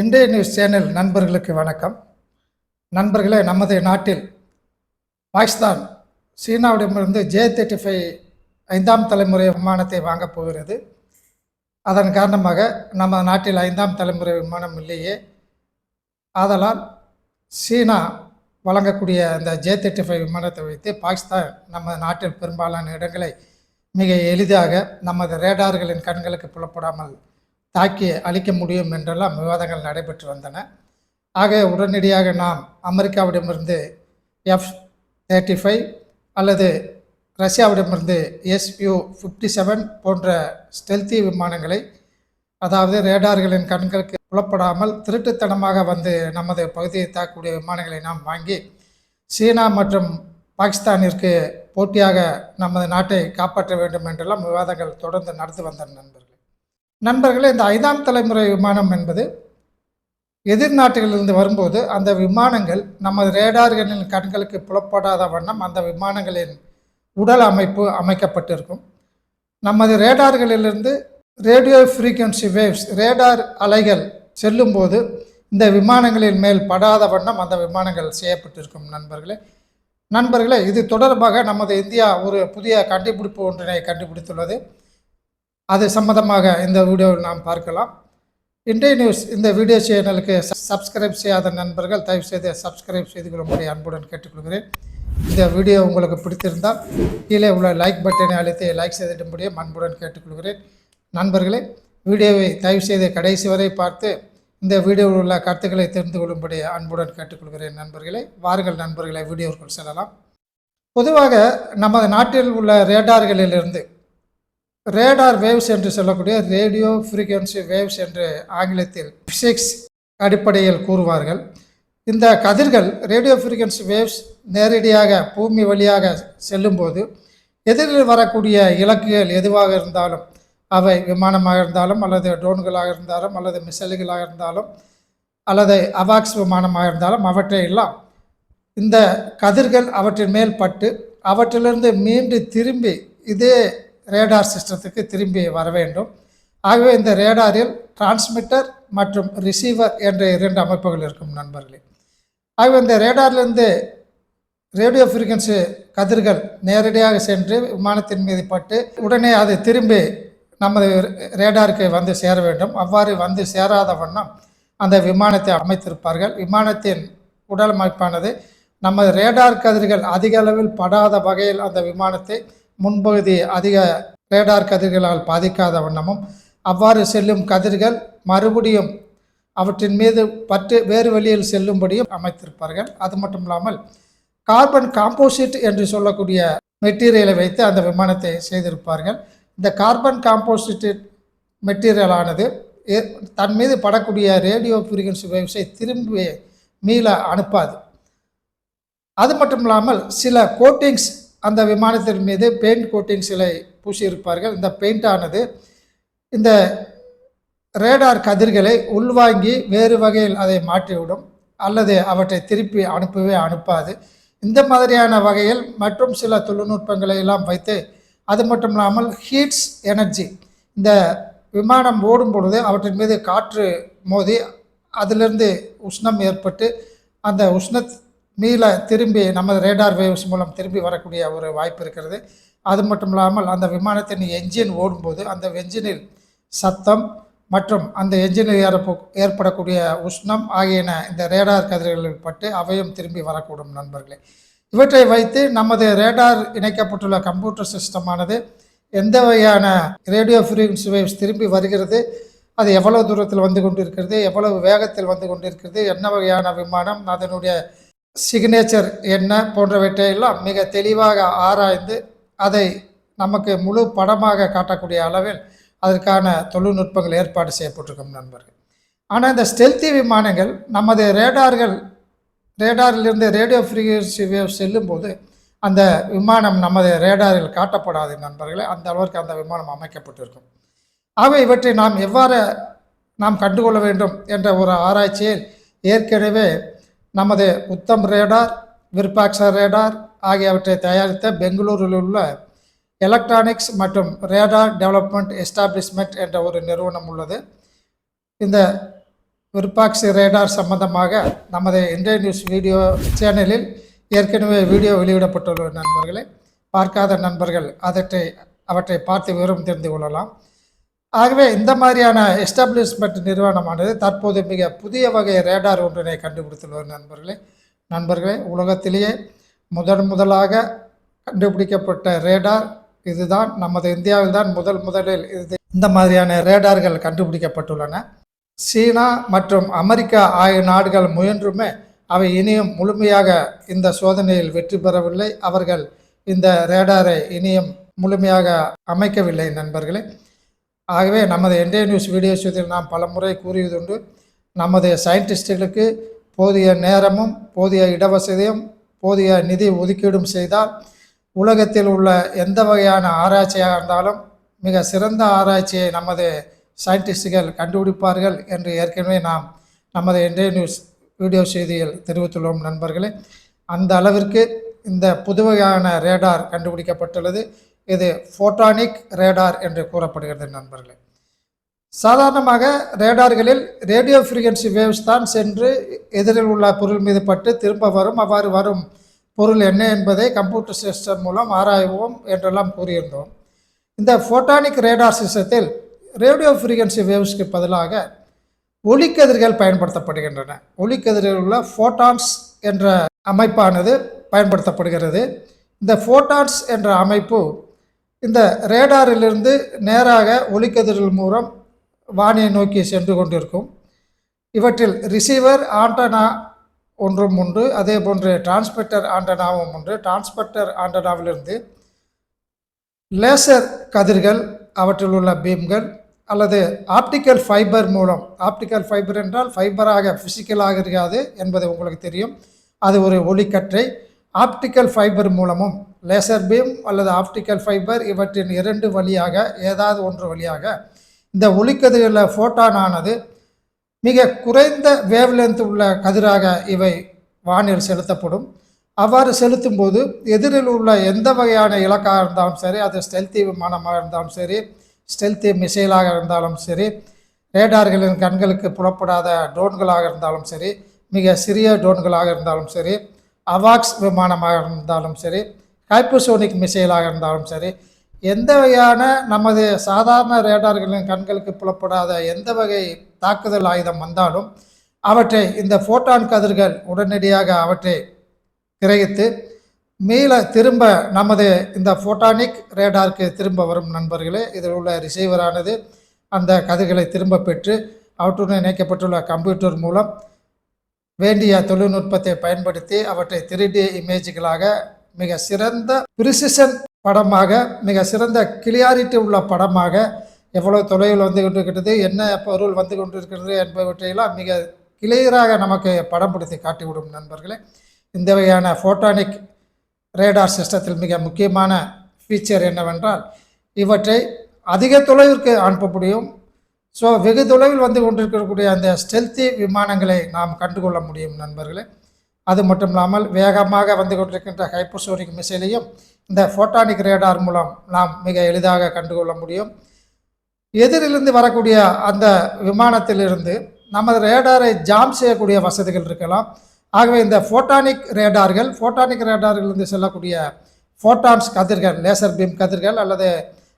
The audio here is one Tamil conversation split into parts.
இந்திய நியூஸ் சேனல் நண்பர்களுக்கு வணக்கம். நண்பர்களே நமது நாட்டில் பாகிஸ்தான் சீனாவிடமிருந்து ஜே தேர்ட்டி ஃபைவ் ஐந்தாம் தலைமுறை விமானத்தை வாங்கப் போகிறது. அதன் காரணமாக நமது நாட்டில் ஐந்தாம் தலைமுறை விமானம் இல்லையே. ஆதலால் சீனா வழங்கக்கூடிய அந்த ஜே தேர்ட்டி ஃபைவ் விமானத்தை வைத்து பாகிஸ்தான் நம்ம நாட்டில் பெரும்பாலான இடங்களை மிக எளிதாக நமது ரேடார்களின் கண்களுக்கு புலப்படாமல் தாக்கி அழிக்க முடியும் என்றெல்லாம் விவாதங்கள் நடைபெற்று வந்தன. ஆக உடனடியாக நாம் அமெரிக்காவிடமிருந்து எஃப் தேர்ட்டி ஃபைவ் அல்லது ரஷ்யாவிடமிருந்து எஸ்யூ ஃபிஃப்டி செவன் போன்ற ஸ்டெல்தி விமானங்களை அதாவது ரேடார்களின் கண்களுக்கு புலப்படாமல் திருட்டுத்தனமாக வந்து நமது பகுதியை தாக்கக்கூடிய விமானங்களை நாம் வாங்கி சீனா மற்றும் பாகிஸ்தானிற்கு போட்டியாக நமது நாட்டை காப்பாற்ற வேண்டும் என்றெல்லாம் விவாதங்கள் தொடர்ந்து நடந்து வந்தன நண்பர்கள். நண்பர்களே இந்த ஐந்தாம் தலைமுறை விமானம் என்பது எதிர்நாட்டுகளிலிருந்து வரும்போது அந்த விமானங்கள் நமது ரேடார்களின் கண்களுக்கு புலப்படாத வண்ணம் அந்த விமானங்களின் உடல் அமைப்பு அமைக்கப்பட்டிருக்கும். நமது ரேடார்களிலிருந்து ரேடியோ ஃப்ரீக்வன்சி வேவ்ஸ் ரேடார் அலைகள் செல்லும்போது இந்த விமானங்களின் மேல் படாத வண்ணம் அந்த விமானங்கள் செய்யப்பட்டிருக்கும் நண்பர்களே. நண்பர்களே இது தொடர்பாக நமது இந்தியா ஒரு புதிய கண்டுபிடிப்பு ஒன்றினை கண்டுபிடித்துள்ளது. அது சம்மந்தமாக இந்த வீடியோவில் நாம் பார்க்கலாம். இன்றைய நியூஸ் இந்த வீடியோ சேனலுக்கு சப்ஸ்கிரைப் செய்யாத நண்பர்கள் தயவு செய்து சப்ஸ்கிரைப் செய்து கொள்ளும்படி அன்புடன் கேட்டுக்கொள்கிறேன். இந்த வீடியோ உங்களுக்கு பிடித்திருந்தால் கீழே உள்ள லைக் பட்டனை அழுத்தி லைக் செய்திடும்படியும் அன்புடன் கேட்டுக்கொள்கிறேன். நண்பர்களே வீடியோவை தயவு செய்து கடைசி வரை பார்த்து இந்த வீடியோவில் உள்ள கருத்துக்களை தெரிந்து கொள்ளும்படி அன்புடன் கேட்டுக்கொள்கிறேன். நண்பர்களே வாருங்கள் நண்பர்களை வீடியோவுக்குள் செல்லலாம். பொதுவாக நமது நாட்டில் உள்ள ரேடார்களிலிருந்து ரேடார் வேவ்ஸ் என்று சொல்லக்கூடிய ரேடியோ ஃப்ரீக்வன்சி வேவ்ஸ் என்று ஆங்கிலத்தில் ஃபிசிக்ஸ் அடிப்படையில் கூறுவார்கள். இந்த கதிர்கள் ரேடியோ ஃப்ரீக்வன்சி வேவ்ஸ் நேரடியாக பூமி வழியாக செல்லும்போது எதிரில் வரக்கூடிய இலக்குகள் எதுவாக இருந்தாலும் அவை விமானமாக இருந்தாலும் அல்லது ட்ரோன்களாக இருந்தாலும் அல்லது மிசைல்களாக இருந்தாலும் அல்லது அவாக்ஸ் விமானமாக இருந்தாலும் அவற்றை எல்லாம் இந்த கதிர்கள் அவற்றின் மேல் பட்டு அவற்றிலிருந்து மீண்டு திரும்பி இதே ரேடார் சிஸ்டத்துக்கு திரும்பி வர வேண்டும். ஆகவே இந்த ரேடாரில் டிரான்ஸ்மிட்டர் மற்றும் ரிசீவர் என்ற இரண்டு அமைப்புகள் இருக்கும் நண்பர்களே. ஆகவே இந்த ரேடார்லேருந்து ரேடியோ ஃப்ரீக்வன்சி கதிர்கள் நேரடியாக சென்று விமானத்தின் மீது பட்டு உடனே அது திரும்பி நமது ரேடாருக்கு வந்து சேர வேண்டும். அவ்வாறு வந்து சேராத வண்ணம் அந்த விமானத்தை அமைத்திருப்பார்கள். விமானத்தின் உடல் அமைப்பானது நமது ரேடார் கதிர்கள் அதிக அளவில் படாத வகையில் அந்த விமானத்தை முன்பகுதி அதிக ரேடார் கதிர்களால் பாதிக்காத வண்ணமும் அவ்வாறு செல்லும் கதிர்கள் மறுபடியும் அவற்றின் மீது பற்று வேறு வழியில் செல்லும்படியும் அமைத்திருப்பார்கள். அது மட்டும் இல்லாமல் கார்பன் காம்போசிட் என்று சொல்லக்கூடிய மெட்டீரியலை வைத்து அந்த விமானத்தை செய்திருப்பார்கள். இந்த கார்பன் காம்போசிட் மெட்டீரியலானது தன் மீது படக்கூடிய ரேடியோ ஃப்ரீக்வன்சி வேவ்ஸை திரும்பி மீள அனுப்பாது. அது மட்டும் இல்லாமல் சில கோட்டிங்ஸ் அந்த விமானத்தின் மீது பெயிண்ட் கோட்டிங் சிலை பூசியிருப்பார்கள். இந்த பெயிண்டானது இந்த ரேடார் கதிர்களை உள்வாங்கி வேறு வகையில் அதை மாற்றிவிடும். அல்லது அவற்றை திருப்பி அனுப்பவே அனுப்பாது. இந்த மாதிரியான வகையில் மற்றும் சில தொழில்நுட்பங்களை எல்லாம் வைத்து அது மட்டும் இல்லாமல் ஹீட்ஸ் எனர்ஜி. இந்த விமானம் ஓடும் பொழுது அவற்றின் மீது காற்று மோதி அதிலிருந்து உஷ்ணம் ஏற்பட்டு அந்த உஷ்ண மீள திரும்பி நமது ரேடார் வேவ்ஸ் மூலம் திரும்பி வரக்கூடிய ஒரு வாய்ப்பு இருக்கிறது. அது மட்டும் இல்லாமல் அந்த விமானத்தின் என்ஜின் ஓடும்போது அந்த என்ஜினில் சத்தம் மற்றும் அந்த என்ஜினில் ஏற்ப ஏற்படக்கூடிய உஷ்ணம் ஆகியன இந்த ரேடார் கதிர்களில் பட்டு அவையும் திரும்பி வரக்கூடும் நண்பர்களே. இவற்றை வைத்து நமது ரேடார் இணைக்கப்பட்டுள்ள கம்ப்யூட்டர் சிஸ்டமானது எந்த வகையான ரேடியோ ஃப்ரீக்வன்சி வேவ்ஸ் திரும்பி வருகிறது அது எவ்வளவு தூரத்தில் வந்து கொண்டிருக்கிறது எவ்வளவு வேகத்தில் வந்து கொண்டிருக்கிறது என்ன வகையான விமானம் அதனுடைய சிக்னேச்சர் என்ன போன்றவற்றையெல்லாம் மிக தெளிவாக ஆராய்ந்து அதை நமக்கு முழு படமாக காட்டக்கூடிய அளவில் அதற்கான தொழில்நுட்பங்கள் ஏற்பாடு செய்யப்பட்டிருக்கும் நண்பர்கள். ஆனால் இந்த ஸ்டெல்தி விமானங்கள் நமது ரேடார்கள் ரேடாரிலிருந்து ரேடியோ ஃப்ரீக்வன்சி வேவ் செல்லும்போது அந்த விமானம் நமது ரேடாரில் காட்டப்படாது நண்பர்களே அந்த அளவிற்கு அந்த விமானம் அமைக்கப்பட்டிருக்கும். ஆகவே இவற்றை நாம் எவ்வாறு நாம் கண்டுகொள்ள வேண்டும் என்ற ஒரு ஆராய்ச்சியில் ஏற்கனவே நமது உத்தம் ரேடார் விற்பாக்ச ரேடார் ஆகியவற்றை தயாரித்த பெங்களூரில் உள்ள எலக்ட்ரானிக்ஸ் மற்றும் ரேடார் டெவலப்மெண்ட் எஸ்டாப்ளிஷ்மெண்ட் என்ற ஒரு நிறுவனம் உள்ளது. இந்த விருப்பாக்சி ரேடார் சம்பந்தமாக நமது இன்றைய நியூஸ் வீடியோ சேனலில் ஏற்கனவே வீடியோ வெளியிடப்பட்டுள்ள நண்பர்களை பார்க்காத நண்பர்கள் அதற்றை அவற்றை பார்த்து விவரம் தெரிந்து கொள்ளலாம். ஆகவே இந்த மாதிரியான எஸ்டாப்ளிஷ்மெண்ட் நிறுவனமானது தற்போது மிக புதிய வகை ரேடார் ஒன்றினை கண்டுபிடித்துள்ளது நண்பர்களே. நண்பர்களே உலகத்திலேயே முதன் முதலாக கண்டுபிடிக்கப்பட்ட ரேடார் இதுதான். நமது இந்தியாவில் தான் முதல் முதலில் இது இந்த மாதிரியான ரேடார்கள் கண்டுபிடிக்கப்பட்டுள்ளன. சீனா மற்றும் அமெரிக்கா ஆகிய நாடுகள் முயன்றுமே அவை இனியும் முழுமையாக இந்த சோதனையில் வெற்றி பெறவில்லை. அவர்கள் இந்த ரேடாரை இனியும் முழுமையாக அமைக்கவில்லை நண்பர்களே. ஆகவே நமது என்டே நியூஸ் வீடியோஸில் நாம் பலமுறை கூறியதுண்டு. நமது சயின்டிஸ்டுகளுக்கு போதிய நேரமும் போதிய இடவசதியும் போதிய நிதி ஒதுக்கீடும் செய்தால் உலகத்தில் உள்ள எந்த வகையான ஆராய்ச்சியாக இருந்தாலும் மிக சிறந்த ஆராய்ச்சியை நமது சயின்டிஸ்டுகள் கண்டுபிடிப்பார்கள் என்று ஏற்கனவே நாம் நமது இன்றைய நியூஸ் வீடியோ செய்தியில் தெரிவித்துள்ளோம் நண்பர்களே. அந்த அளவிற்கு இந்த புதுவகையான ரேடார் கண்டுபிடிக்கப்பட்டுள்ளது. இது ஃபோட்டானிக் ரேடார் என்று கூறப்படுகிறது நண்பர்களே. சாதாரணமாக ரேடார்களில் ரேடியோ ஃப்ரீக்வன்சி வேவ்ஸ் தான் சென்று எதிரில் உள்ள பொருள் மீது பட்டு திரும்ப வரும். அவ்வாறு வரும் பொருள் என்ன என்பதை கம்ப்யூட்டர் சிஸ்டம் மூலம் ஆராய்வோம் என்றெல்லாம் கூறியிருந்தோம். இந்த ஃபோட்டானிக் ரேடார் சிஸ்டத்தில் ரேடியோ ஃப்ரீக்வன்சி வேவ்ஸ்க்கு பதிலாக ஒளிக்கதிர்கள் பயன்படுத்தப்படுகின்றன. ஒளிக்கதிரில் உள்ள ஃபோட்டான்ஸ் என்ற அமைப்பானது பயன்படுத்தப்படுகிறது. இந்த ஃபோட்டான்ஸ் என்ற அமைப்பு இந்த ரேடாரிலிருந்து நேராக ஒளிக்கதிர்கள் மூலம் வானியை நோக்கி சென்று கொண்டிருக்கும். இவற்றில் ரிசீவர் ஆண்டனா ஒன்றும் உண்டு. அதே போன்று டிரான்ஸ்மிட்டர் ஆண்டனாவும் உண்டு. டிரான்ஸ்மிட்டர் ஆண்டனாவிலிருந்து லேசர் கதிர்கள் அவற்றில் உள்ள பீம்கள் அல்லது ஆப்டிக்கல் ஃபைபர் மூலம். ஆப்டிக்கல் ஃபைபர் என்றால் ஃபைபராக ஃபிசிக்கலாக இருக்காது என்பது உங்களுக்கு தெரியும். அது ஒரு ஒளிக்கற்றை. ஆப்டிக்கல் ஃபைபர் மூலமும் லேசர் பீம் அல்லது ஆப்டிக்கல் ஃபைபர் இவற்றின் இரண்டு வழியாக ஏதாவது ஒன்று வழியாக இந்த ஒளிக்கதிரில் ஃபோட்டானானது மிக குறைந்த வேவ்லென்த் உள்ள கதிராக இவை வானில் செலுத்தப்படும். அவ்வாறு செலுத்தும் போது எதிரில் உள்ள எந்த வகையான இலக்காக இருந்தாலும் சரி அது ஸ்டெல்தி விமானமாக இருந்தாலும் சரி ஸ்டெல்தி மிசைலாக இருந்தாலும் சரி ரேடார்களின் கண்களுக்கு புலப்படாத ட்ரோன்களாக இருந்தாலும் சரி மிக சிறிய ட்ரோன்களாக இருந்தாலும் சரி அவாக்ஸ் விமானமாக இருந்தாலும் சரி ஹைப்பர்சோனிக் மிசைலாக இருந்தாலும் சரி எந்த வகையான நமது சாதாரண ரேடார்களின் கண்களுக்கு புலப்படாத எந்த வகை தாக்குதல் ஆயுதம் வந்தாலும் அவற்றை இந்த ஃபோட்டான் கதிர்கள் உடனடியாக அவற்றை கிரகித்து மீள திரும்ப நமது இந்த ஃபோட்டானிக் ரேடார்க்கு திரும்ப வரும் நண்பர்களே இதில் உள்ள ரிசீவரானது அந்த கதிர்களை திரும்ப பெற்று அவற்றுடன் இணைக்கப்பட்டுள்ள கம்ப்யூட்டர் மூலம் வேண்டிய தொழில்நுட்பத்தை பயன்படுத்தி அவற்றை திருடி இமேஜ்களாக மிக சிறந்த பிரிசிஷன் படமாக மிக சிறந்த கிளியாரிட்டி உள்ள படமாக எவ்வளோ தொலைவில் வந்து கொண்டிருக்கிறது என்ன பொருள் வந்து கொண்டிருக்கிறது என்பவற்றையெல்லாம் மிக கிளியராக நமக்கு படம் பிடித்து காட்டிவிடும் நண்பர்களே. இந்த வகையான ஃபோட்டானிக் ரேடார் சிஸ்டத்தில் மிக முக்கியமான ஃபீச்சர் என்னவென்றால் இவற்றை அதிக தொலைவிற்கு அனுப்ப முடியும் ஸோ வெகு தொலைவில் வந்து கொண்டிருக்கக்கூடிய அந்த ஸ்டெல்தி விமானங்களை நாம் கண்டுகொள்ள முடியும் நண்பர்களே. அது மட்டும் இல்லாமல் வேகமாக வந்து கொண்டிருக்கின்ற ஹைப்பர்சோனிக் மிசைலையும் இந்த ஃபோட்டானிக் ரேடார் மூலம் நாம் மிக எளிதாக கண்டுகொள்ள முடியும். எதிரிலிருந்து வரக்கூடிய அந்த விமானத்திலிருந்து நமது ரேடாரை ஜாம் செய்யக்கூடிய வசதிகள் இருக்கலாம். ஆகவே இந்த ஃபோட்டானிக் ரேடார்கள் ஃபோட்டானிக் ரேடார்களிலிருந்து செல்லக்கூடிய ஃபோட்டான்ஸ் கதிர்கள் லேசர் பீம் கதிர்கள் அல்லது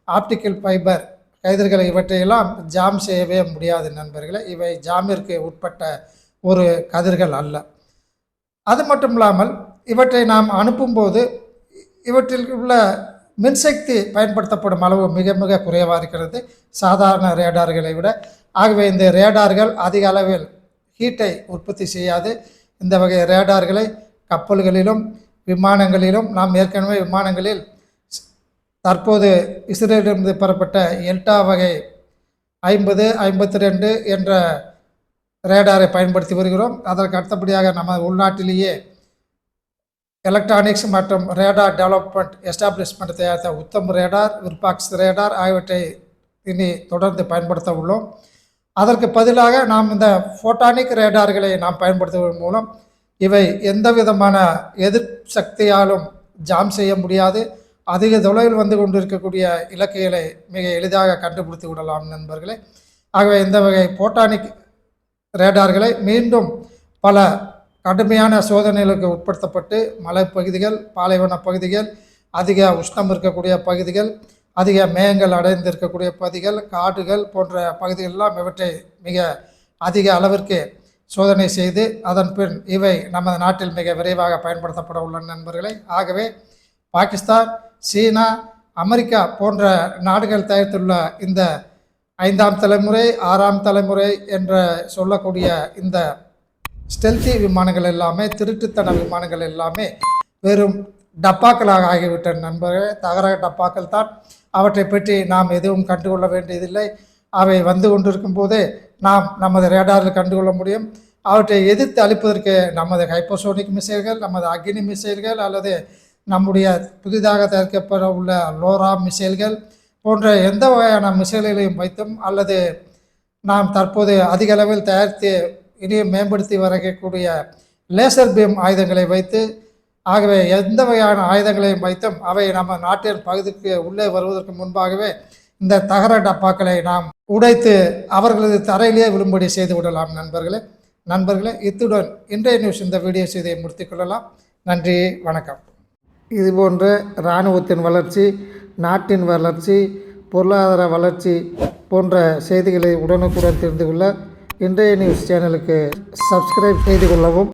ஆப்டிக்கல் ஃபைபர் கதிர்களை இவற்றையெல்லாம் ஜாம் செய்யவே முடியாது நண்பர்களே. இவை ஜாமிற்கு உட்பட்ட ஒரு கதிர்கள் அல்ல. அது மட்டும் இல்லாமல் இவற்றை நாம் அனுப்பும்போது இவற்றில் உள்ள மின்சக்தி பயன்படுத்தப்படும் அளவு மிக மிக குறைவாக இருக்கிறது. சாதாரண ரேடார்களை விட. ஆகவே இந்த ரேடார்கள் அதிக அளவில் ஹீட்டை உற்பத்தி செய்யாது. இந்த வகை ரேடார்களை கப்பல்களிலும் விமானங்களிலும் நாம் ஏற்கனவே விமானங்களில் தற்போது இஸ்ரேலிலிருந்து பெறப்பட்ட எல்டா வகை ஐம்பது ஐம்பத்தி ரெண்டு என்ற ரேடாரை பயன்படுத்தி வருகிறோம். அதற்கு அடுத்தபடியாக நம்ம உள்நாட்டிலேயே எலக்ட்ரானிக்ஸ் மற்றும் ரேடார் டெவலப்மெண்ட் எஸ்டாப்ளிஷ்மெண்ட் தயாரித்த உத்தம் ரேடார் விர்பாக்ஸ் ரேடார் ஆகியவற்றை இனி தொடர்ந்து பயன்படுத்த உள்ளோம். அதற்கு பதிலாக நாம் இந்த ஃபோட்டானிக் ரேடார்களை நாம் பயன்படுத்துவதன் மூலம் இவை எந்த விதமான எதிர் சக்தியாலும் ஜாம் செய்ய முடியாது. அதிக தொலைவில் வந்து கொண்டிருக்கக்கூடிய இலக்குகளை மிக எளிதாக கண்டுபிடித்து விடலாம் நண்பர்களே. ஆகவே இந்த வகை போட்டானிக் ரேடார்களை மீண்டும் பல கடுமையான சோதனைகளுக்கு உட்படுத்தப்பட்டு மலைப்பகுதிகள் பாலைவன பகுதிகள் அதிக உஷ்ணம் இருக்கக்கூடிய பகுதிகள் அதிக மேகங்கள் அடைந்திருக்கக்கூடிய பகுதிகள் காடுகள் போன்ற பகுதிகளெல்லாம் இவற்றை மிக அதிக அளவிற்கு சோதனை செய்து அதன் பின் இவை நமது நாட்டில் மிக விரைவாக பயன்படுத்தப்பட உள்ள நண்பர்களை. ஆகவே பாகிஸ்தான் சீனா அமெரிக்கா போன்ற நாடுகள் தயாரித்துள்ள இந்த ஐந்தாம் தலைமுறை ஆறாம் தலைமுறை என்ற சொல்லக்கூடிய இந்த ஸ்டெல்தி விமானங்கள் எல்லாமே திருட்டுத்தன விமானங்கள் எல்லாமே வெறும் டப்பாக்களாக ஆகிவிட்ட நண்பர்களே. தகர டப்பாக்கள் தான். அவற்றை பற்றி நாம் எதுவும் கண்டுகொள்ள வேண்டியதில்லை. அவை வந்து கொண்டிருக்கும் போதே நாம் நமது ரேடாரில் கண்டுகொள்ள முடியும். அவற்றை எதிர்த்து அளிப்பதற்கு நமது ஹைப்போசோனிக் மிசைல்கள் நமது அக்னி மிசைல்கள் அல்லது நம்முடைய புதிதாக தயாரிக்கப்பட உள்ள லோரா மிசைல்கள் போன்ற எந்த வகையான மிசைல்களையும் வைத்தும் அல்லது நாம் தற்போது அதிக அளவில் தயாரித்து இனியும் மேம்படுத்தி வரக்கூடிய லேசர் பீம் ஆயுதங்களை வைத்து ஆகவே எந்த வகையான ஆயுதங்களையும் வைத்தும் அவை நம்ம நாட்டின் பகுதிக்கு உள்ளே வருவதற்கு முன்பாகவே இந்த தகர டப்பாக்களை நாம் உடைத்து அவர்களது தரையிலேயே விழும்படி செய்து விடலாம் நண்பர்களே. நண்பர்களே இத்துடன் இன்றைய நியூஸ் இந்த வீடியோ செய்தியை முடித்துக் கொள்ளலாம். நன்றி வணக்கம். இதுபோன்ற இராணுவத்தின் வளர்ச்சி நாட்டின் வளர்ச்சி பொருளாதார வளர்ச்சி போன்ற செய்திகளை உடனுக்குடன் தெரிந்து கொள்ள இன்றைய நியூஸ் சேனலுக்கு சப்ஸ்கிரைப் செய்து கொள்ளவும்.